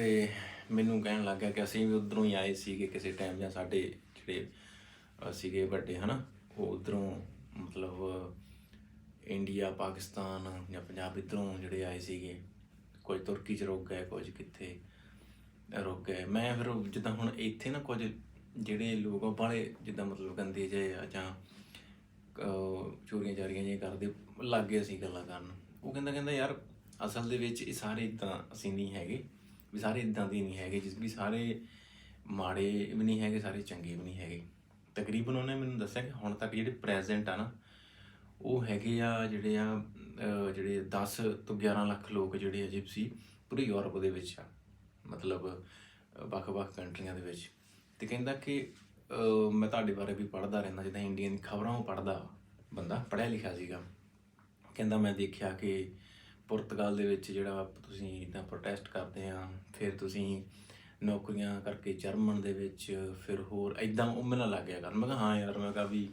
ਤੇ ਮੈਨੂੰ ਕਹਿਣ ਲੱਗ ਗਿਆ ਕਿ ਅਸੀਂ ਵੀ ਉਧਰੋਂ ਹੀ ਆਏ ਸੀਗੇ ਕਿਸੇ ਟਾਈਮ ਜਾਂ ਸਾਡੇ ਜਿਹੜੇ ਅਹ, ਸੀਗੇ ਵੱਡੇ ਹਨਾ? ਉਹ ਉਧਰੋਂ ਮਤਲਬ ਇੰਡੀਆ ਪਾਕਿਸਤਾਨ ਜਾਂ ਪੰਜਾਬ ਇੱਧਰੋਂ ਜਿਹੜੇ ਆਏ ਸੀਗੇ। ਕੁਝ ਤੁਰਕੀ ਚ ਰੁਕ ਗਏ ਕੁਝ ਕਿੱਥੇ ਰੁਕ ਗਏ। ਮੈਂ ਫਿਰ ਉਹ ਜਿੱਦਾਂ ਹੁਣ ਇੱਥੇ ਨਾ ਕੁਝ ਜਿਹੜੇ ਲੋਕ ਆ ਬਾਹਲੇ ਜਿੱਦਾਂ ਮਤਲਬ ਗੰਦੇ ਜੇ ਆ ਜਾਂ ਅਹ ਚੋਰੀਆਂ ਚਾਰੀਆਂ ਜਿਹੀਆਂ ਕਰਦੇ ਲੱਗ ਗਏ ਅਸੀਂ ਗੱਲਾਂ ਕਰਨ। ਉਹ ਕਹਿੰਦਾ ਕਹਿੰਦਾ ਯਾਰ ਅਸਲ ਦੇ ਵਿੱਚ ਇਹ ਸਾਰੇ ਇਦਾਂ ਅਸੀਂ ਨਹੀਂ ਹੈਗੇ। ਵੀ ਸਾਰੇ ਇਦਾਂ ਦੇ ਨਹੀਂ ਹੈਗੇ, ਜਿਸ ਵੀ ਸਾਰੇ ਮਾੜੇ ਵੀ ਨਹੀਂ ਹੈਗੇ, ਸਾਰੇ ਚੰਗੇ ਵੀ ਨਹੀਂ ਹੈਗੇ। ਤਕਰੀਬਨ ਉਹਨੇ ਮੈਨੂੰ ਦੱਸਿਆ ਕਿ ਹੁਣ ਤੱਕ ਜਿਹੜੇ ਪ੍ਰੈਜ਼ੈਂਟ ਆ ਨਾ, ਉਹ ਹੈਗੇ ਆ ਜਿਹੜੇ ਆ ਜਿਹੜੇ 10 ਤੋਂ 11 ਲੱਖ ਲੋਕ ਜਿਹੜੇ ਆ ਸੀ, ਪੂਰੇ ਯੂਰਪ ਦੇ ਵਿੱਚ ਆ। ਮਤਲਬ ਵੱਖ-ਵੱਖ ਕੰਟਰੀਆਂ ਦੇ ਵਿੱਚ। ਤੇ ਕਹਿੰਦਾ ਕਿ ਮੈਂ ਤੁਹਾਡੇ ਬਾਰੇ ਵੀ ਪੜ੍ਹਦਾ ਰਹਿੰਦਾ, ਜਿੱਦਾਂ ਇੰਡੀਅਨ ਖਬਰਾਂ ਉਹ ਪੜ੍ਹਦਾ ਬੰਦਾ, ਪੜ੍ਹਿਆ ਲਿਖਿਆ ਸੀਗਾ। ਕਹਿੰਦਾ ਮੈਂ ਦੇਖਿਆ ਕਿ ਪੁਰਤਗਾਲ ਦੇ ਵਿੱਚ ਜਿਹੜਾ ਤੁਸੀਂ ਇਦਾਂ ਪ੍ਰੋਟੈਸਟ ਕਰਦੇ ਆ, ਫਿਰ ਤੁਸੀਂ ਨੌਕਰੀਆਂ ਕਰਕੇ ਜਰਮਨ ਦੇ ਵਿੱਚ, ਫਿਰ ਹੋਰ ਇਦਾਂ ਉਹ ਲੱਗ ਗਿਆ ਕਰਨ ਮੈਂ ਕਿਹਾ ਹਾਂ ਯਾਰ, ਮੈਂ ਕਿਹਾ ਵੀ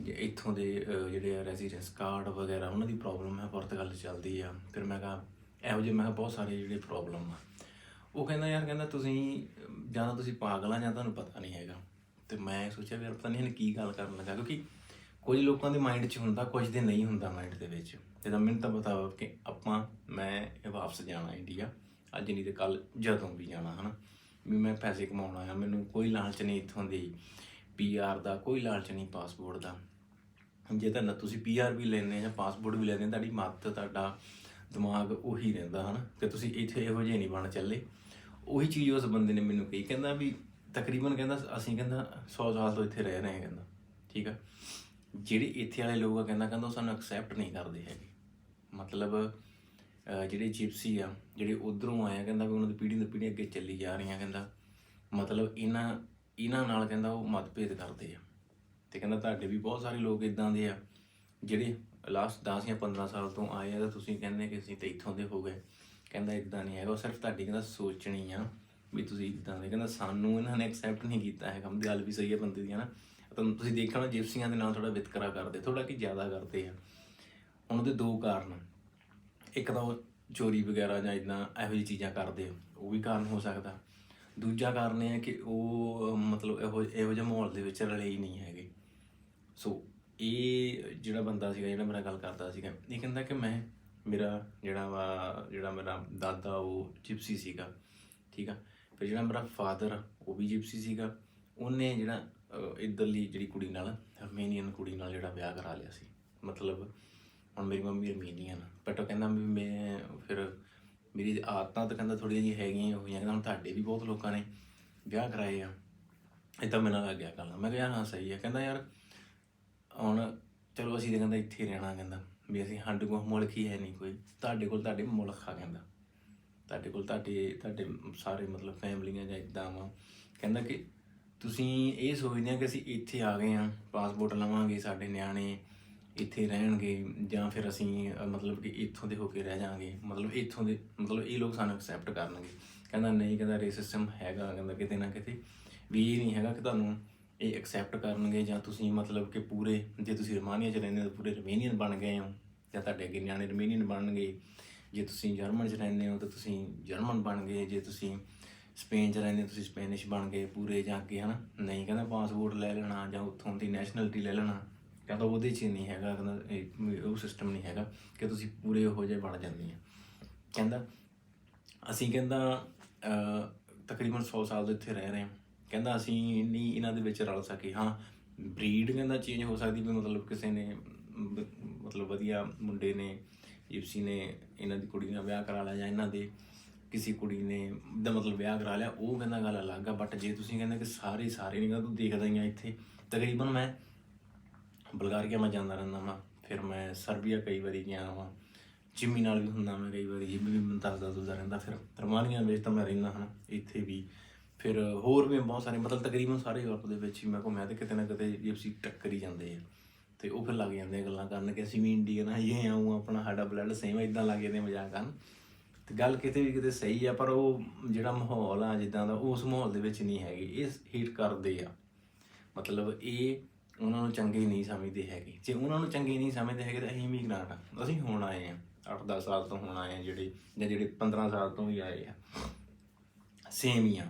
ਜੇ ਇੱਥੋਂ ਦੇ ਜਿਹੜੇ ਆ ਰੈਜ਼ੀਡੈਂਸ ਕਾਰਡ ਵਗੈਰਾ, ਉਹਨਾਂ ਦੀ ਪ੍ਰੋਬਲਮ ਹੈ, ਪੁਰਤਗਾਲ 'ਚ ਚੱਲਦੀ ਆ। ਫਿਰ ਮੈਂ ਕਿਹਾ, ਇਹੋ ਜਿਹੇ ਮੈਂ ਕਿਹਾ ਬਹੁਤ ਸਾਰੇ ਜਿਹੜੇ ਪ੍ਰੋਬਲਮ ਆ। ਉਹ ਕਹਿੰਦਾ, ਯਾਰ, ਕਹਿੰਦਾ, ਤੁਸੀਂ, ਜਾਂ ਤਾਂ ਤੁਸੀਂ ਪਾਗਲ ਆ, ਜਾਂ ਤੁਹਾਨੂੰ ਪਤਾ ਨਹੀਂ ਹੈਗਾ। ਤੇ ਮੈਂ ਸੋਚਿਆ ਵੀ ਯਾਰ, ਪਤਾ ਨਹੀਂ ਇਹਨੇ ਕੀ ਗੱਲ ਕਰਨ ਲੱਗਾ, ਕਿਉਂਕਿ ਕੁਝ ਲੋਕਾਂ ਦੇ ਮਾਈਂਡ 'ਚ ਹੁੰਦਾ, ਕੁਝ ਦੇ ਨਹੀਂ ਹੁੰਦਾ ਮਾਈਂਡ ਦੇ ਵਿੱਚ। ਜਦੋਂ ਮੈਨੂੰ ਤਾਂ ਪਤਾ ਵਾ ਕਿ ਆਪਾਂ, ਮੈਂ ਵਾਪਸ ਜਾਣਾ ਇੰਡੀਆ ਅੱਜ ਨਹੀਂ ਤੇ ਕੱਲ ਜਦੋਂ ਵੀ ਜਾਣਾ, ਹਨਾ। ਵੀ ਮੈਂ ਪੈਸੇ ਕਮਾਉਣਾ ਆ ਮੈਨੂੰ ਕੋਈ ਲਾਲਚ ਨਹੀਂ ਇੱਥੋਂ ਦੀ ਪੀਆਰ ਦਾ, ਕੋਈ ਲਾਲਚ ਨਹੀਂ ਪਾਸਪੋਰਟ ਦਾ। ਜੇ ਤਾਂ ਨਾ ਤੁਸੀਂ ਪੀਆਰ ਵੀ ਲੈਣੇ ਜਾਂ ਪਾਸਪੋਰਟ ਵੀ ਲੈਣੇ ਤੁਹਾਡੀ ਮੱਤ, ਤੁਹਾਡਾ ਦਿਮਾਗ ਉਹੀ ਰਹਿੰਦਾ, ਹਨਾ। ਕਿ ਤੁਸੀਂ ਇੱਥੇ ਇਹੋ ਜਿਹੇ ਨਹੀਂ ਬਣ ਚੱਲੇ। ਉਹੀ ਚੀਜ਼ ਉਸ ਬੰਦੇ ਨੇ ਮੈਨੂੰ ਕਹੀ, ਕਹਿੰਦਾ ਵੀ ਤਕਰੀਬਨ ਕਹਿੰਦਾ, ਅਸੀਂ ਕਹਿੰਦਾ 100 ਸਾਲ ਤੋਂ ਇੱਥੇ ਰਹਿ ਰਹੇ ਹਾਂ, ਕਹਿੰਦਾ। ਠੀਕ ਆ? ਜਿਹੜੇ ਇੱਥੇ ਵਾਲੇ ਲੋਕ ਆ, ਕਹਿੰਦਾ ਕਹਿੰਦਾ ਉਹ ਸਾਨੂੰ ਐਕਸੈਪਟ ਨਹੀਂ ਕਰਦੇ ਹੈਗੇ। ਮਤਲਬ ਜਿਹੜੇ ਜਿਪਸੀ ਆ, ਜਿਹੜੇ ਉਧਰੋਂ ਆਏ ਆ, ਕਹਿੰਦਾ ਵੀ ਉਹਨਾਂ ਦੀ ਪੀੜ੍ਹੀ ਤੋਂ ਪੀੜ੍ਹੀ ਅੱਗੇ ਚੱਲੀ ਜਾ ਰਹੀਆਂ, ਕਹਿੰਦਾ। ਮਤਲਬ ਇਹਨਾਂ ਇਹਨਾਂ ਨਾਲ ਕਹਿੰਦਾ ਉਹ ਮਤਭੇਦ ਕਰਦੇ ਆ। ਤੇ ਕਹਿੰਦਾ ਤੁਹਾਡੇ ਵੀ ਬਹੁਤ ਸਾਰੇ ਲੋਕ ਇਦਾਂ ਦੇ ਆ, ਜਿਹੜੇ ਲਾਸਟ 10 ਜਾਂ 15 ਸਾਲ ਤੋਂ ਆਏ ਆ, ਤਾਂ ਤੁਸੀਂ ਕਹਿੰਦੇ ਕਿ ਅਸੀਂ ਤਾਂ ਇੱਥੋਂ ਦੇ ਹੋ ਗਏ। ਕਹਿੰਦਾ ਇਦਾਂ ਨਹੀਂ ਹੈਗਾ, ਉਹ ਸਿਰਫ ਤੁਹਾਡੀ ਕਹਿੰਦਾ ਸੋਚਣੀ ਆ ਵੀ ਤੁਸੀਂ ਇਦਾਂ ਦੇ। ਕਹਿੰਦਾ ਸਾਨੂੰ ਇਹਨਾਂ ਨੇ ਐਕਸੈਪਟ ਨਹੀਂ ਕੀਤਾ ਹੈਗਾ ਗੱਲ ਵੀ ਸਹੀ ਹੈ ਬੰਦੇ ਦੀ, ਹਨਾ। ਤੁਹਾਨੂੰ ਤੁਸੀਂ ਦੇਖਿਆ ਹੋਣਾ ਜਿਪਸੀਆਂ ਦੇ ਨਾਲ ਥੋੜਾ ਵਿਤਕਰਾ ਕਰਦੇ ਥੋੜਾ ਕਿ ਜ਼ਿਆਦਾ ਕਰਦੇ ਆ। ਉਹਨਾਂ ਦੇ ਦੋ ਕਾਰਨ। ਇੱਕ ਤਾਂ ਉਹ ਚੋਰੀ ਵਗੈਰਾ ਜਾਂ ਇਦਾਂ ਇਹੋ ਜਿਹੀ ਚੀਜ਼ਾਂ ਕਰਦੇ ਆ, ਉਹ ਵੀ ਕਾਰਨ ਹੋ ਸਕਦਾ। ਦੂਜਾ ਕਾਰਨ ਇਹ ਹੈ ਕਿ ਉਹ, ਮਤਲਬ ਇਹੋ ਇਹੋ ਜਿਹੇ ਮਾਹੌਲ ਦੇ ਵਿੱਚ ਰਲੇ ਹੀ ਨਹੀਂ ਹੈਗੇ। ਸੋ ਇਹ ਜਿਹੜਾ ਬੰਦਾ ਸੀਗਾ, ਜਿਹੜਾ ਮੇਰਾ ਗੱਲ ਕਰਦਾ ਸੀਗਾ, ਇਹ ਕਹਿੰਦਾ ਕਿ ਮੈਂ, ਮੇਰਾ ਜਿਹੜਾ ਵਾ, ਜਿਹੜਾ ਮੇਰਾ ਦਾਦਾ ਉਹ ਜਿਪਸੀ ਸੀਗਾ, ਠੀਕ ਆ? ਫਿਰ ਜਿਹੜਾ ਮੇਰਾ ਫਾਦਰ ਉਹ ਵੀ ਜਿਪਸੀ ਸੀਗਾ। ਉਹਨੇ ਜਿਹੜਾ ਇੱਧਰਲੀ ਜਿਹੜੀ ਕੁੜੀ ਨਾਲ ਅਰਮੇਨੀਅਨ ਕੁੜੀ ਨਾਲ ਜਿਹੜਾ ਵਿਆਹ ਕਰਾ ਲਿਆ ਸੀ। ਮਤਲਬ ਹੁਣ ਮੇਰੀ ਮੰਮੀ ਅਰਮੀਨੀਅਨ ਬਟ ਉਹ ਕਹਿੰਦਾ ਵੀ ਮੈਂ ਫਿਰ ਮੇਰੀ ਆਦਤਾਂ ਤਾਂ ਕਹਿੰਦਾ ਥੋੜ੍ਹੀਆਂ ਜਿਹੀਆਂ ਹੈਗੀਆਂ ਹੀ ਹੋਈਆਂ ਕਹਿੰਦਾ ਹੁਣ ਤੁਹਾਡੇ ਵੀ ਬਹੁਤ ਲੋਕਾਂ ਨੇ ਵਿਆਹ ਕਰਾਏ ਆ। ਏਦਾਂ ਮੇਰੇ ਨਾਲ ਲੱਗ ਗਿਆ ਗੱਲ ਮੈਂ ਕਿਹਾ ਯਾਰ ਹਾਂ, ਸਹੀ ਹੈ ਕਹਿੰਦਾ, ਯਾਰ, ਹੁਣ ਚਲੋ ਅਸੀਂ ਤਾਂ ਕਹਿੰਦਾ ਇੱਥੇ ਰਹਿਣਾ ਕਹਿੰਦਾ। ਵੀ ਅਸੀਂ ਸਾਡੇ ਕੋਲ ਮੁਲਕ ਹੀ ਹੈ ਨਹੀਂ ਕੋਈ। ਤੁਹਾਡੇ ਕੋਲ ਤੁਹਾਡੇ ਮੁਲਕ ਆ ਕਹਿੰਦਾ। ਤੁਹਾਡੇ ਕੋਲ ਤੁਹਾਡੇ ਤੁਹਾਡੇ ਸਾਰੇ ਮਤਲਬ ਫੈਮਲੀਆਂ ਜਾਂ ਇਦਾਂ ਵਾ। ਕਹਿੰਦਾ ਕਿ ਤੁਸੀਂ ਇਹ ਸੋਚਦੇ ਆ ਕਿ ਅਸੀਂ ਇੱਥੇ ਆ ਗਏ ਆ ਪਾਸਪੋਰਟ ਲਵਾਂਗੇ ਸਾਡੇ ਨਿਆਣੇ ਇੱਥੇ ਰਹਿਣਗੇ ਜਾਂ ਫਿਰ ਅਸੀਂ ਅਹ, ਮਤਲਬ ਕਿ ਇੱਥੋਂ ਦੇ ਹੋ ਕੇ ਰਹਿ ਜਾਾਂਗੇ। ਮਤਲਬ ਇੱਥੋਂ ਦੇ ਮਤਲਬ ਇਹ ਲੋਕ ਸਾਨੂੰ ਐਕਸੈਪਟ ਕਰਨਗੇ। ਕਹਿੰਦਾ ਨਹੀਂ ਕਹਿੰਦਾ ਰੇਸਿਸਮ ਹੈਗਾ ਕਹਿੰਦਾ ਕਿਤੇ ਨਾ ਕਿਤੇ ਵੀ ਇਹ ਨਹੀਂ ਹੈਗਾ ਕਿ ਤੁਹਾਨੂੰ ਇਹ ਐਕਸੈਪਟ ਕਰਨਗੇ ਜਾਂ ਤੁਸੀਂ ਮਤਲਬ ਕਿ ਪੂਰੇ ਜੇ ਤੁਸੀਂ ਰਮਾਨੀਆ ਚ ਰਹਿੰਦੇ ਹੋ ਤਾਂ ਪੂਰੇ ਰਮੇਨੀਅਨ ਬਣ ਗਏ ਹੋ ਜਾਂ ਤੁਹਾਡੇ ਅੱਗੇ ਨਿਆਣੇ ਰਮੇਨੀਅਨ ਬਣਨਗੇ। ਜੇ ਤੁਸੀਂ ਜਰਮਨ ਚ ਰਹਿੰਦੇ ਹੋ ਤਾਂ ਤੁਸੀਂ ਜਰਮਨ ਬਣ ਗਏ। ਜੇ ਤੁਸੀਂ ਸਪੇਨ ਚ ਰਹਿੰਦੇ, ਤੁਸੀਂ ਸਪੈਨਿਸ਼ ਬਣ ਗਏ ਪੂਰੇ ਜਾਂ ਅੱਗੇ, ਹਨਾ? ਨਹੀਂ, ਕਹਿੰਦਾ ਪਾਸਪੋਰਟ ਲੈ ਲੈਣਾ ਜਾਂ ਉੱਥੋਂ ਦੀ ਨੈਸ਼ਨੈਲਿਟੀ ਲੈ ਲੈਣਾ, ਕਹਿੰਦਾ ਉਹਦੇ ਚ ਨਹੀਂ ਹੈਗਾ, ਕਹਿੰਦਾ ਉਹ ਸਿਸਟਮ ਨਹੀਂ ਹੈਗਾ ਕਿ ਤੁਸੀਂ ਪੂਰੇ ਉਹੋ ਜਿਹੇ ਬਣ ਜਾਂਦੇ ਆ। ਕਹਿੰਦਾ, ਅਸੀਂ ਕਹਿੰਦਾ ਤਕਰੀਬਨ 100 ਸਾਲ ਤੋਂ ਇੱਥੇ ਰਹਿ ਰਹੇ ਹਾਂ। ਕਹਿੰਦਾ, ਅਸੀਂ ਨਹੀਂ ਇਹਨਾਂ ਦੇ ਵਿੱਚ ਰਲ ਸਕੇ ਹਾਂ ਬਰੀਡ ਕਹਿੰਦਾ ਚੇਂਜ ਹੋ ਸਕਦੀ ਵੀ ਮਤਲਬ ਕਿਸੇ ਨੇ ਮਤਲਬ ਵਧੀਆ ਮੁੰਡੇ ਨੇ ਜਿਪਸੀ ਨੇ, ਇਹਨਾਂ ਦੀ ਕੁੜੀ ਨਾਲ ਵਿਆਹ ਕਰਾ ਲਿਆ ਜਾਂ ਇਹਨਾਂ ਦੇ। ਕਿਸੇ ਕੁੜੀ ਨੇ ਦਾ ਮਤਲਬ ਵਿਆਹ ਕਰਾ ਲਿਆ, ਉਹ ਕਹਿੰਦਾ ਗੱਲ ਅਲੱਗ ਆ ਬਟ ਜੇ ਤੁਸੀਂ ਕਹਿੰਦੇ ਕਿ ਸਾਰੇ ਸਾਰੇ ਨਹੀਂ ਕਹਿੰਦਾ ਤੂੰ ਦੇਖਦਾ ਹੀ ਆ ਇੱਥੇ, ਤਕਰੀਬਨ ਮੈਂ ਬਲਗਾਰੀਆ ਮੈਂ ਜਾਂਦਾ ਰਹਿੰਦਾ ਵਾਂ, ਫਿਰ ਮੈਂ ਸਰਬੀਆ ਕਈ ਵਾਰੀ ਗਿਆ ਵਾਂ ਜਿੰਮੀ ਨਾਲ ਵੀ ਹੁੰਦਾ ਮੈਂ ਕਈ ਵਾਰੀ ਜਿੰਮੀ ਵੀ ਮੈਨੂੰ ਦੱਸਦਾ ਦੁੱਸਦਾ ਰਹਿੰਦਾ, ਫਿਰ ਰਮਾਨੀਆ ਵਿੱਚ ਤਾਂ ਮੈਂ ਰਹਿੰਦਾ ਹਾਂ, ਇੱਥੇ ਵੀ, ਫਿਰ ਹੋਰ ਵੀ ਬਹੁਤ ਸਾਰੇ, ਮਤਲਬ ਤਕਰੀਬਨ ਸਾਰੇ ਯੂਰਪ ਦੇ ਵਿੱਚ ਹੀ ਮੈਂ ਘੁੰਮਿਆ ਤੇ ਕਿਤੇ ਨਾ ਕਿਤੇ ਜਿਪਸੀ ਟੱਕਰ ਹੀ ਜਾਂਦੇ ਆ, ਤੇ ਉਹ ਫਿਰ ਲੱਗ ਜਾਂਦੇ ਆ ਗੱਲਾਂ ਕਰਨ ਕਿ ਅਸੀਂ ਵੀ ਇੰਡੀਅਨ ਆ, ਇਹ ਆਉਂ ਆਪਣਾ ਸਾਡਾ ਬਲੱਡ ਸੇਮ ਇਦਾਂ ਲੱਗ ਜਾਂਦੇ ਆ ਮਜ਼ਾਕ ਕਰਨ। ਤੇ ਗੱਲ ਕਿਤੇ ਵੀ ਕਿਤੇ ਸਹੀ ਆ, ਪਰ ਉਹ ਜਿਹੜਾ ਮਾਹੌਲ ਆ ਜਿੱਦਾਂ ਦਾ, ਉਸ ਮਾਹੌਲ ਦੇ ਵਿੱਚ ਨਹੀਂ ਹੈਗੀ। ਇਹ ਹੀਟ ਕਰਦੇ ਆ। ਮਤਲਬ ਇਹ ਉਹਨਾਂ ਨੂੰ ਚੰਗੇ ਨਹੀਂ ਸਮਝਦੇ ਹੈਗੇ। ਜੇ ਉਹਨਾਂ ਨੂੰ ਚੰਗੇ ਨਹੀਂ ਸਮਝਦੇ ਹੈਗੇ ਤਾਂ ਅਸੀਂ ਵੀ ਗ੍ਰਾਂਟ ਆ। ਅਸੀਂ ਹੁਣ ਆਏ ਆ 8-10 ਸਾਲ ਤੋਂ ਹੁਣ ਆਏ ਆ ਜਿਹੜੇ, ਜਾਂ ਜਿਹੜੇ 15 ਸਾਲ ਤੋਂ ਵੀ ਆਏ ਆ। ਸੇਮ ਹੀ ਆ,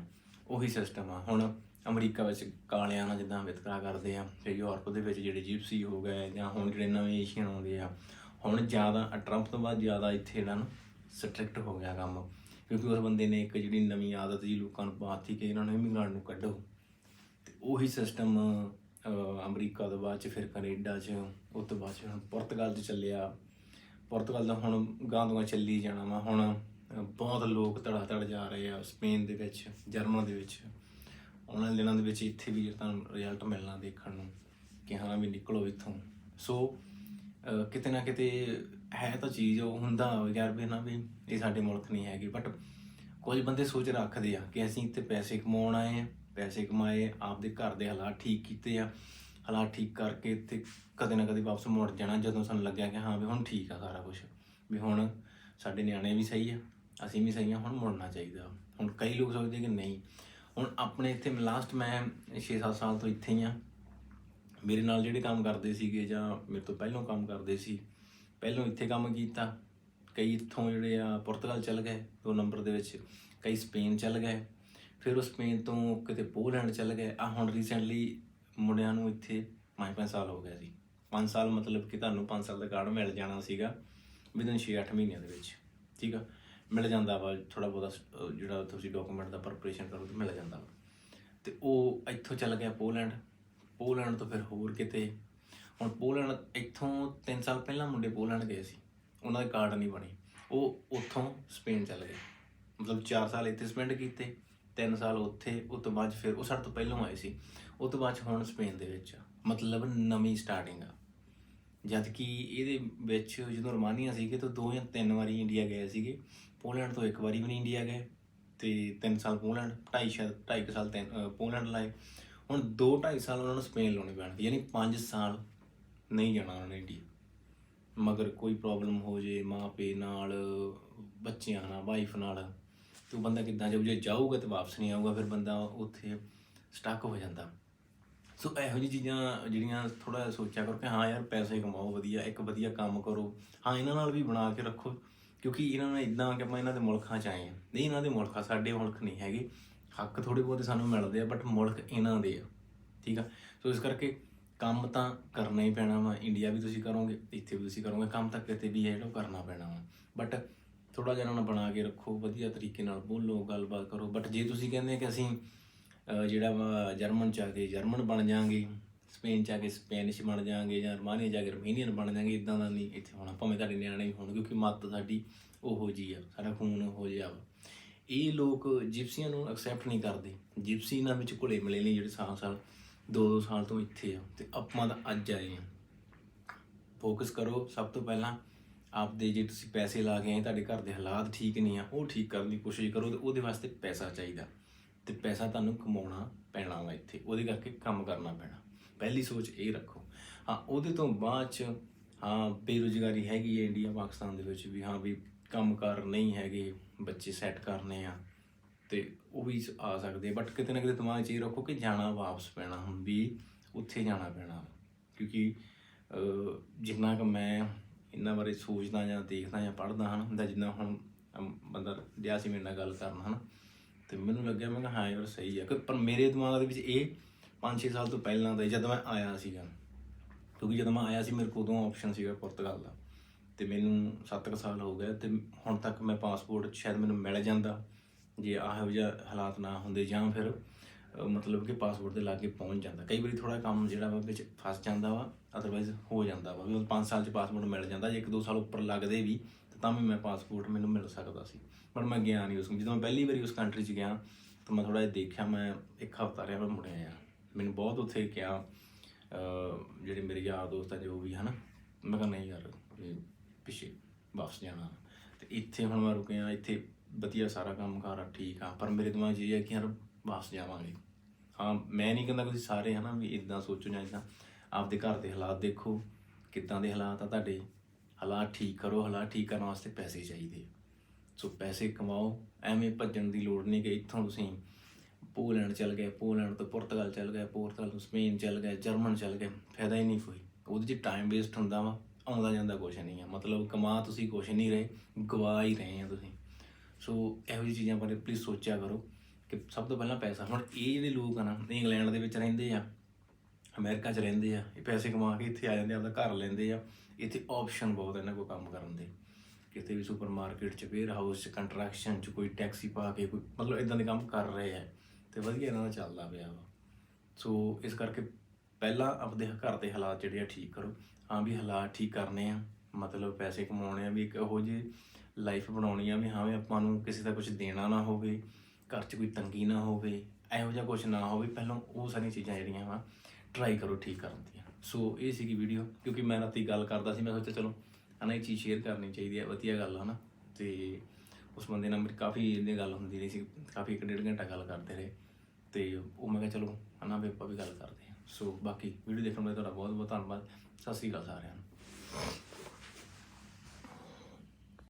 ਉਹੀ ਸਿਸਟਮ ਆ। ਹੁਣ ਅਮਰੀਕਾ ਵਿੱਚ ਕਾਲਿਆਂ ਨਾਲ ਜਿੱਦਾਂ ਵਿਤਕਰਾ ਕਰਦੇ ਆ ਤੇ ਯੂਰਪ ਦੇ ਵਿੱਚ ਜਿਹੜੇ ਜਿਪਸੀ ਹੋ ਗਏ, ਜਾਂ ਹੁਣ ਜਿਹੜੇ ਨਵੇਂ ਏਸ਼ੀਅਨ ਆਉਂਦੇ ਆ। ਹੁਣ ਜ਼ਿਆਦਾ ਟਰੰਪ ਤੋਂ ਬਾਅਦ ਜ਼ਿਆਦਾ ਇੱਥੇ ਜਿਹੜਾ ਨਾ ਸਟ੍ਰਿਕਟ ਹੋ ਗਿਆ ਕੰਮ, ਕਿਉਂਕਿ ਉਸ ਬੰਦੇ ਨੇ ਇੱਕ ਜਿਹੜੀ ਨਵੀਂ ਆਦਤ ਜੀ ਲੋਕਾਂ ਨੂੰ ਪਾਤੀ ਕਿ ਇਹਨਾਂ ਨੂੰ ਇਮੀਗ੍ਰੈਂਟ ਨੂੰ ਕੱਢੋ। ਤੇ ਉਹੀ ਸਿਸਟਮ ਅਮਰੀਕਾ ਤੋਂ ਬਾਅਦ ਚ, ਫਿਰ ਕੈਨੇਡਾ ਚ, ਉਸ ਤੋਂ ਬਾਅਦ ਚ ਹੁਣ ਪੁਰਤਗਾਲ ਚ ਚੱਲਿਆ। ਪੁਰਤਗਾਲ ਦਾ ਹੁਣ ਗਾਂ ਤੋਂ ਚੱਲੀ ਜਾਣਾ ਵਾ, ਹੁਣ ਬਹੁਤ ਲੋਕ ਧੜਾ ਧੜ ਜਾ ਰਹੇ ਆ ਸਪੇਨ ਦੇ ਵਿੱਚ ਜਰਮਨ ਦੇ ਵਿੱਚ। ਉਹਨਾਂ ਦੇ ਦਿਨਾਂ ਦੇ ਵਿੱਚ ਇੱਥੇ ਵੀ ਤੁਹਾਨੂੰ ਰਿਜ਼ਲਟ ਮਿਲਣਾ ਦੇਖਣ ਨੂੰ, ਕਿ ਹਾਂ ਵੀ ਨਿਕਲੋ ਇੱਥੋਂ। ਸੋ ਕਿਤੇ ਨਾ ਕਿਤੇ ਹੈ ਤਾਂ ਚੀਜ਼ ਉਹ ਹੁੰਦਾ ਯਾਰ ਵੀ ਨਾ ਵੀ ਇਹ ਸਾਡੇ ਮੁਲਕ ਨਹੀਂ ਹੈਗੀ ਬਟ ਕੁਝ ਬੰਦੇ ਸੋਚ ਰੱਖਦੇ ਆ ਕਿ ਅਸੀਂ ਇੱਥੇ ਪੈਸੇ ਕਮਾਉਣ ਆਏ ਆ, ਪੈਸੇ ਕਮਾਏ ਆਪਦੇ ਘਰ ਦੇ ਹਾਲਾਤ ਠੀਕ ਕੀਤੇ ਆ, ਹਾਲਾਤ ਠੀਕ ਕਰਕੇ ਇੱਥੇ ਕਦੇ ਨਾ ਕਦੇ ਵਾਪਸ ਮੁੜ ਜਾਣਾ ਜਦੋਂ ਸਾਨੂੰ ਲੱਗਿਆ ਕਿ ਹਾਂ ਵੀ ਹੁਣ ਠੀਕ ਆ ਸਾਰਾ ਕੁਝ ਵੀ ਹੁਣ ਸਾਡੇ ਨਿਆਣੇ ਵੀ ਸਹੀ ਆ, ਅਸੀਂ ਵੀ ਸਹੀ ਆ, ਹੁਣ ਮੁੜਨਾ ਚਾਹੀਦਾ ਹੁਣ ਕਈ ਲੋਕ ਸੋਚਦੇ ਕਿ ਨਹੀਂ, ਹੁਣ ਆਪਣੇ ਇੱਥੇ ਲਾਸਟ ਮੈਂ 6-7 ਸਾਲ ਤੋਂ ਇੱਥੇ ਹੀ ਆ। ਮੇਰੇ ਨਾਲ ਜਿਹੜੇ ਕੰਮ ਕਰਦੇ ਸੀਗੇ ਜਾਂ ਮੇਰੇ ਤੋਂ ਪਹਿਲਾਂ ਕੰਮ ਕਰਦੇ ਸੀ ਪਹਿਲਾਂ ਇੱਥੇ ਕੰਮ ਕੀਤਾ, ਕਈ ਇੱਥੋਂ ਜਿਹੜੇ ਆ ਪੁਰਤਗਾਲ ਚੱਲ ਗਏ, ਦੋ ਨੰਬਰ ਦੇ ਵਿੱਚ, ਕਈ ਸਪੇਨ ਚੱਲ ਗਏ, ਫਿਰ ਉਹ ਸਪੇਨ ਤੋਂ ਕਿਤੇ ਪੋਲੈਂਡ ਚੱਲ ਗਏ। ਆ ਹੁਣ ਰੀਸੈਂਟਲੀ ਮੁੰਡਿਆਂ ਨੂੰ ਇੱਥੇ 5-5 ਸਾਲ ਹੋ ਗਿਆ ਸੀ 5 ਸਾਲ ਮਤਲਬ ਕਿ ਤੁਹਾਨੂੰ 5 ਸਾਲ ਦਾ ਕਾਰਡ ਮਿਲ ਜਾਣਾ ਸੀਗਾ ਵਿਦਨ 6-8 ਮਹੀਨਿਆਂ ਦੇ ਵਿੱਚ, ਠੀਕ ਆ? ਮਿਲ ਜਾਂਦਾ ਵਾ ਥੋੜਾ ਬਹੁਤਾ ਜਿਹੜਾ ਤੁਸੀਂ ਡਾਕੂਮੈਂਟ ਦਾ ਪ੍ਰੈਪਰੇਸ਼ਨ ਕਰੋ ਤਾਂ ਮਿਲ ਜਾਂਦਾ ਵਾ। ਤੇ ਉਹ ਇੱਥੋਂ ਚੱਲ ਗਿਆ ਪੋਲੈਂਡ। ਪੋਲੈਂਡ ਤੋਂ ਫਿਰ ਹੋਰ ਕਿਤੇ ਹੁਣ ਪੋਲੈਂਡ ਇੱਥੋਂ 3 ਸਾਲ ਪਹਿਲਾਂ ਮੁੰਡੇ ਪੋਲੈਂਡ ਗਏ ਸੀ। ਉਹਨਾਂ ਦੇ ਕਾਰਡ ਨਹੀਂ ਬਣੇ। ਉਹ ਉੱਥੋਂ ਸਪੇਨ ਚੱਲ ਗਏ। ਮਤਲਬ 4 ਸਾਲ ਇੱਥੇ ਸਪੈਂਡ ਕੀਤੇ 3 ਸਾਲ ਉੱਥੇ ਉਸ ਤੋਂ ਬਾਅਦ ਫਿਰ ਉਹ ਸਾਡੇ ਤੋਂ ਪਹਿਲਾਂ ਆਏ ਸੀ। ਉਸ ਤੋਂ ਬਾਅਦ 'ਚ ਹੁਣ ਸਪੇਨ ਦੇ ਵਿੱਚ ਮਤਲਬ ਨਵੀਂ ਸਟਾਰਟਿੰਗ ਆ। ਜਦ ਕਿ ਇਹਦੇ ਵਿੱਚ ਜਦੋਂ ਰਮਾਨੀਆ ਸੀਗੇ ਤਾਂ ਦੋ ਜਾਂ ਤਿੰਨ ਵਾਰੀ ਇੰਡੀਆ ਗਏ ਸੀਗੇ। ਪੋਲੈਂਡ ਤੋਂ ਇੱਕ ਵਾਰੀ ਵੀ ਨਹੀਂ ਇੰਡੀਆ ਗਏ। ਤੇ 3 ਸਾਲ ਪੋਲੈਂਡ, ਢਾਈ ਸ਼ਾਇਦ ਢਾਈ ਕੁ ਸਾਲ ਤਿੰਨ ਪੋਲੈਂਡ ਲਾਏ। ਹੁਣ 2 2.5 ਸਾਲ ਉਹਨਾਂ ਨੂੰ ਸਪੇਨ ਲਾਉਣੇ ਪੈਣਗੇ ਯਾਨੀ 5 ਸਾਲ ਨਹੀਂ ਜਾਣਾ ਉਹਨਾਂ ਨੇ ਇੰਡੀਆ ਮਗਰ ਕੋਈ ਪ੍ਰੋਬਲਮ ਹੋ ਜੇ, ਮਾਂ ਪੇ ਨਾਲ, ਬੱਚਿਆਂ ਨਾਲ ਵਾਈਫ ਨਾਲ, ਤੇ ਉਹ ਬੰਦਾ ਕਿੱਦਾਂ ਜਾਊ ਜੇ ਜਾਊਗਾ ਤੇ ਵਾਪਸ ਨਹੀਂ ਆਊਗਾ, ਫਿਰ ਬੰਦਾ ਉੱਥੇ ਸਟਕ ਹੋ ਜਾਂਦਾ। ਸੋ ਇਹੋ ਜਿਹੀ ਚੀਜ਼ਾਂ ਜਿਹੜੀਆਂ ਥੋੜਾ ਸੋਚਿਆ ਕਰੋ ਕਿ ਹਾਂ ਯਾਰ ਪੈਸੇ ਕਮਾਓ, ਵਧੀਆ, ਇੱਕ ਵਧੀਆ ਕੰਮ ਕਰੋ। ਹਾਂ, ਇਹਨਾਂ ਨਾਲ ਵੀ ਬਣਾ ਕੇ ਰੱਖੋ, ਕਿਉਂਕਿ ਇਹਨਾਂ ਨੂੰ ਇਦਾਂ ਕਿ ਆਪਾਂ ਇਹਨਾਂ ਦੇ ਮੁਲਕਾਂ ਚ ਆਏ ਆ ਨਹੀਂ, ਇਹਨਾਂ ਦੇ ਮੁਲਕ ਆ, ਸਾਡੇ ਮੁਲਕ ਨਹੀਂ ਹੈਗੇ। ਹੱਕ ਥੋੜੇ ਬਹੁਤੇ ਸਾਨੂੰ ਮਿਲਦੇ ਆ ਬਟ ਮੁਲਕ ਇਹਨਾਂ ਦੇ ਆ। ਠੀਕ ਆ? ਸੋ ਇਸ ਕਰਕੇ ਕੰਮ ਤਾਂ ਕਰਨਾ ਹੀ ਪੈਣਾ ਵਾ ਇੰਡੀਆ ਵੀ ਤੁਸੀਂ ਕਰੋਗੇ, ਇੱਥੇ ਵੀ ਤੁਸੀਂ ਕਰੋਗੇ, ਕੰਮ ਤਾਂ ਕਿਤੇ ਵੀ ਹੈ ਜਿਹੜਾ ਉਹ ਕਰਨਾ ਪੈਣਾ ਵਾ। ਬਟ ਥੋੜਾ ਜਿਹਾ ਇਹਨਾਂ ਨੂੰ ਬਣਾ ਕੇ ਰੱਖੋ, ਵਧੀਆ ਤਰੀਕੇ ਨਾਲ ਬੋਲੋ, ਗੱਲਬਾਤ ਕਰੋ। ਬਟ ਜੇ ਤੁਸੀਂ ਕਹਿੰਦੇ ਕਿ ਅਸੀਂ ਜਿਹੜਾ ਵਾ ਜਰਮਨ ਚ ਆ ਕੇ ਜਰਮਨ ਬਣ ਜਾਾਂਗੇ ਸਪੇਨ ਚ ਆ ਕੇ ਸਪੈਨਿਸ਼ ਬਣ ਜਾਾਂਗੇ ਜਾਂ ਰਮਾਨੀਆ ਜਾ ਕੇ ਰਮੀਨੀਅਨ ਬਣ ਜਾਾਂਗੇ ਇਦਾਂ ਦਾ ਨਹੀਂ, ਇੱਥੇ ਹੋਣਾ, ਭਾਵੇਂ ਤੁਹਾਡੇ ਨਿਆਣੇ ਵੀ ਹੋਣ, ਕਿਉਂਕਿ ਮੱਤ ਸਾਡੀ ਉਹੋ ਜੀ ਆ, ਸਾਡਾ ਖੂਨ ਉਹੋ ਜਿਹਾ ਵਾ। ਇਹ ਲੋਕ ਜਿਪਸੀਆਂ ਨੂੰ ਐਕਸੈਪਟ ਨਹੀਂ ਕਰਦੇ ਜਿਪਸੀ ਇਹਨਾਂ ਵਿੱਚ ਘੁਲੇ ਮਿਲੇ ਨੇ ਜਿਹੜੇ ਸਾਲ ਸਾਲ ਦੋ ਦੋ ਸਾਲ ਤੋਂ ਇੱਥੇ ਆ ਤੇ ਆਪਾਂ ਤਾਂ ਅੱਜ ਆਏ ਆ। ਫੋਕਸ ਕਰੋ, ਸਭ ਤੋਂ ਪਹਿਲਾਂ ਆਪਦੇ ਜੇ ਤੁਸੀਂ ਪੈਸੇ ਲਾ ਕੇ ਆਏ, ਤੁਹਾਡੇ ਘਰ ਦੇ ਹਾਲਾਤ ਠੀਕ ਨਹੀਂ ਆ, ਉਹ ਠੀਕ ਕਰਨ ਦੀ ਕੋਸ਼ਿਸ਼ ਕਰੋ ਤੇ ਉਹਦੇ ਵਾਸਤੇ ਪੈਸਾ ਚਾਹੀਦਾ। ਤੇ ਪੈਸਾ ਤੁਹਾਨੂੰ ਕਮਾਉਣਾ ਪੈਣਾ ਵਾ ਇੱਥੇ, ਉਹਦੇ ਕਰਕੇ ਕੰਮ ਕਰਨਾ ਪੈਣਾ। ਪਹਿਲੀ ਸੋਚ ਇਹ ਰੱਖੋ। ਹਾਂ, ਉਹਦੇ ਤੋਂ ਬਾਅਦ ਚ, ਹਾਂ, ਬੇਰੁਜ਼ਗਾਰੀ ਹੈਗੀ ਹੈ ਇੰਡੀਆ, ਪਾਕਿਸਤਾਨ ਦੇ ਵਿੱਚ ਵੀ, ਹਾਂ, ਵੀ ਕੰਮਕਾਰ ਨਹੀਂ ਹੈਗੇ, ਬੱਚੇ ਸੈੱਟ ਕਰਨੇ ਆ। ਤੇ ਉਹ ਵੀ ਆ ਸਕਦੇ ਬਟ ਕਿਤੇ ਨਾ ਕਿਤੇ ਦਿਮਾਗ 'ਚ ਇਹ ਰੱਖੋ ਕਿ ਜਾਣਾ ਵਾਪਸ ਪੈਣਾ, ਹੁਣ ਵੀ ਉੱਥੇ ਜਾਣਾ ਪੈਣਾ ਕਿਉਂਕਿ ਜਿੰਨਾ ਕਿ ਮੈਂ ਇਹਨਾਂ ਬਾਰੇ ਸੋਚਦਾ ਜਾਂ ਦੇਖਦਾ ਜਾਂ ਪੜ੍ਹਦਾ ਹਾਂ ਹੁੰਦਾ ਜਿੰਨਾ ਹੁਣ ਬੰਦਾ ਡਿਆ ਸੀ ਮੇਰੇ ਨਾਲ ਗੱਲ ਕਰਨ ਹਨ, ਤੇ ਮੈਨੂੰ ਲੱਗਿਆ, ਮੈਂ ਹਾਂ ਯਾਰ ਸਹੀ ਆ। ਕਿ ਪਰ ਮੇਰੇ ਦਿਮਾਗ ਦੇ ਵਿੱਚ ਇਹ 5-6 ਸਾਲ ਤੋਂ ਪਹਿਲਾਂ ਦਾ ਜਦੋਂ ਮੈਂ ਆਇਆ ਸੀਗਾ, ਕਿਉਂਕਿ ਜਦੋਂ ਮੈਂ ਆਇਆ ਸੀ, ਮੇਰੇ ਕੋਲ ਉਦੋਂ ਆਪਸ਼ਨ ਸੀਗਾ ਪੁਰਤਗਾਲ ਦਾ। ਤੇ ਮੈਨੂੰ 7 ਸਾਲ ਹੋ ਗਏ, ਤੇ ਹੁਣ ਤੱਕ ਮੈਂ ਪਾਸਪੋਰਟ ਸ਼ਾਇਦ ਮੈਨੂੰ ਮਿਲ ਜਾਂਦਾ। ਜੇ ਆਹ ਜਿਹਾ ਹਾਲਾਤ ਨਾ ਹੁੰਦੇ ਜਾਂ ਫਿਰ ਮਤਲਬ ਕਿ ਪਾਸਪੋਰਟ ਦੇ ਲਾਗੇ ਪਹੁੰਚ ਜਾਂਦਾ। ਕਈ ਵਾਰੀ ਥੋੜਾ ਕੰਮ ਜਿਹੜਾ ਵਾ ਵਿੱਚ ਫਸ ਜਾਂਦਾ ਵਾ ਅਦਰਵਾਈਜ਼ ਹੋ ਜਾਂਦਾ ਵਾ। ਵੀ 5 ਸਾਲ ਚ ਪਾਸਪੋਰਟ ਮਿਲ ਜਾਂਦਾ, ਜੇ 1-2 ਸਾਲ ਉੱਪਰ ਲੱਗਦੇ ਵੀ, ਤਾਂ ਵੀ ਮੈਂ ਪਾਸਪੋਰਟ ਮੈਨੂੰ ਮਿਲ ਸਕਦਾ ਸੀ। ਪਰ ਮੈਂ ਗਿਆ ਨਹੀਂ ਉਸ ਜਦੋਂ ਮੈਂ ਪਹਿਲੀ ਵਾਰੀ ਉਸ ਕੰਟਰੀ 'ਚ ਗਿਆ, ਤਾਂ ਮੈਂ ਥੋੜਾ ਜਿਹਾ ਦੇਖਿਆ, ਮੈਂ ਇੱਕ ਹਫ਼ਤਾ ਰਿਹਾ, ਮੈਂ ਮੁੜਿਆ ਆ। ਮੈਨੂੰ ਬਹੁਤ ਉੱਥੇ ਕਿਹਾ ਜਿਹੜੇ ਮੇਰੇ ਯਾਰ ਦੋਸਤ ਆ, ਜੋ ਵੀ ਹਨ ਮੈਂ ਕਿਹਾ, ਨਹੀਂ ਯਾਰ ਪਿੱਛੇ ਵਾਪਸ ਜਾਣਾ। ਤੇ ਇੱਥੇ ਹੁਣ ਮੈਂ ਰੁਕਿਆ, ਇੱਥੇ ਵਧੀਆ ਸਾਰਾ ਕੰਮ ਕਾਰ ਆ ਠੀਕ ਆ। ਪਰ ਮੇਰੇ ਦਿਮਾਗ 'ਚ ਇਹ ਹੈ ਕਿ ਯਾਰ ਵਾਪਸ ਜਾਵਾਂਗੇ। ਹਾਂ, ਮੈਂ ਨਹੀਂ ਕਹਿੰਦਾ ਤੁਸੀਂ ਸਾਰੇ ਹਨਾ ਵੀ ਇਦਾਂ ਸੋਚੋ ਜਾਂ ਇਦਾਂ ਆਪਦੇ ਘਰ ਦੇ ਹਾਲਾਤ ਦੇਖੋ, ਕਿੱਦਾਂ ਦੇ ਹਾਲਾਤ ਆ ਤੁਹਾਡੇ। ਹਾਲਾਤ ਠੀਕ ਕਰੋ, ਹਾਲਾਤ ਠੀਕ ਕਰਨ ਵਾਸਤੇ ਪੈਸੇ ਚਾਹੀਦੇ ਆ। ਸੋ ਪੈਸੇ ਕਮਾਓ, ਐਵੇਂ ਭੱਜਣ ਦੀ ਲੋੜ ਨਹੀਂ ਕਿ ਇੱਥੋਂ ਤੁਸੀਂ ਪੋਲੈਂਡ ਚਲ ਗਏ, ਪੋਲੈਂਡ ਤੋਂ ਪੁਰਤਗਾਲ ਚਲ ਗਏ, ਪੁਰਤਗਾਲ ਤੋਂ ਸਪੇਨ ਚਲ ਗਏ, ਜਰਮਨ ਚਲ ਗਏ। ਫਾਇਦਾ ਹੀ ਨਹੀਂ ਕੋਈ। ਉਹਦੇ 'ਚ ਟਾਈਮ ਵੇਸਟ ਹੁੰਦਾ ਵਾ, ਆਉਂਦਾ ਜਾਂਦਾ ਕੁਛ ਨਹੀਂ ਆ। ਮਤਲਬ ਕਮਾ ਤੁਸੀਂ ਕੁਛ ਨਹੀਂ ਰਹੇ, ਗਵਾ ਹੀ ਰਹੇ ਆ ਤੁਸੀਂ। ਸੋ ਇਹੋ ਜਿਹੀ ਚੀਜ਼ਾਂ ਬਾਰੇ ਪਲੀਜ਼ ਸੋਚਿਆ ਕਰੋ ਕਿ ਸਭ ਤੋਂ ਪਹਿਲਾਂ ਪੈਸਾ। ਹੁਣ ਇਹ ਜਿਹੜੇ ਲੋਕ ਆ ਨਾ, ਇੰਗਲੈਂਡ ਦੇ ਵਿੱਚ ਰਹਿੰਦੇ ਆ, ਅਮਰੀਕਾ 'ਚ ਰਹਿੰਦੇ ਆ, ਇਹ ਪੈਸੇ ਕਮਾ ਕੇ ਇੱਥੇ ਆ ਜਾਂਦੇ ਆ, ਆਪਦਾ ਘਰ ਲੈਂਦੇ ਆ। ਇੱਥੇ ਆਪਸ਼ਨ ਬਹੁਤ ਇਹਨਾਂ ਕੋਲ ਕੰਮ ਕਰਨ ਦੇ। ਕਿਤੇ ਵੀ ਸੁਪਰਮਾਰਕਟ 'ਚ ਵੇਅਰ ਹਾਊਸ 'ਚ ਕੰਟਰੈਕਸ਼ਨ 'ਚ ਕੋਈ ਟੈਕਸੀ ਪਾ ਕੇ, ਕੋਈ ਮਤਲਬ ਇਦਾਂ ਦੇ ਕੰਮ ਕਰ ਰਹੇ ਆ ਤੇ ਵਧੀਆ ਇਹਨਾਂ ਦਾ ਚੱਲਦਾ ਪਿਆ ਵਾ। ਸੋ ਇਸ ਕਰਕੇ ਪਹਿਲਾਂ ਆਪਦੇ ਘਰ ਦੇ ਹਾਲਾਤ ਜਿਹੜੇ ਆ ਠੀਕ ਕਰੋ। ਹਾਂ ਵੀ ਹਾਲਾਤ ਠੀਕ ਕਰਨੇ ਆ, ਮਤਲਬ ਪੈਸੇ ਕਮਾਉਣੇ ਆ, ਵੀ ਇੱਕ ਇਹੋ ਜਿਹੇ ਲਾਈਫ ਬਣਾਉਣੀ ਆ ਵੀ ਹਾਂ ਵੀ ਆਪਾਂ ਨੂੰ ਕਿਸੇ ਦਾ ਕੁਝ ਦੇਣਾ ਨਾ ਹੋਵੇ, ਘਰ 'ਚ ਕੋਈ ਤੰਗੀ ਨਾ ਹੋਵੇ, ਇਹੋ ਜਿਹਾ ਕੁਝ ਨਾ ਹੋਵੇ, ਪਹਿਲਾਂ ਉਹ ਸਾਰੀਆਂ ਚੀਜ਼ਾਂ ਜਿਹੜੀਆਂ ਵਾ ਟਰਾਈ ਕਰੋ ਠੀਕ ਕਰਨ ਦੀਆਂ। ਸੋ ਇਹ ਸੀਗੀ ਵੀਡੀਓ ਕਿਉਂਕਿ ਮੈਂ ਰਾਤੀ ਗੱਲ ਕਰਦਾ ਸੀ, ਮੈਂ ਸੋਚਿਆ ਚਲੋ ਹਨਾ, ਇਹ ਚੀਜ਼ ਸ਼ੇਅਰ ਕਰਨੀ ਚਾਹੀਦੀ ਹੈ ਵਧੀਆ ਗੱਲ ਹਨਾ। ਤੇ ਉਸ ਬੰਦੇ ਨਾਲ ਮੇਰੀ ਕਾਫੀ ਇਹਦੀ ਗੱਲ ਹੁੰਦੀ ਰਹੀ ਸੀ, ਕਾਫੀ ਇੱਕ ਡੇਢ ਘੰਟਾ ਗੱਲ ਕਰਦੇ ਰਹੇ। ਤੇ ਉਹ ਮੈਂ ਕਿਹਾ ਚਲੋ ਹਨਾ, ਵੀ ਆਪਾਂ ਵੀ ਗੱਲ ਕਰਦੇ ਹਾਂ। ਸੋ ਬਾਕੀ ਵੀਡੀਓ ਦੇਖਣ ਲਈ ਤੁਹਾਡਾ ਬਹੁਤ ਬਹੁਤ ਧੰਨਵਾਦ। ਸਤਿ ਸ੍ਰੀ ਅਕਾਲ ਸਾਰਿਆਂ ਨੂੰ।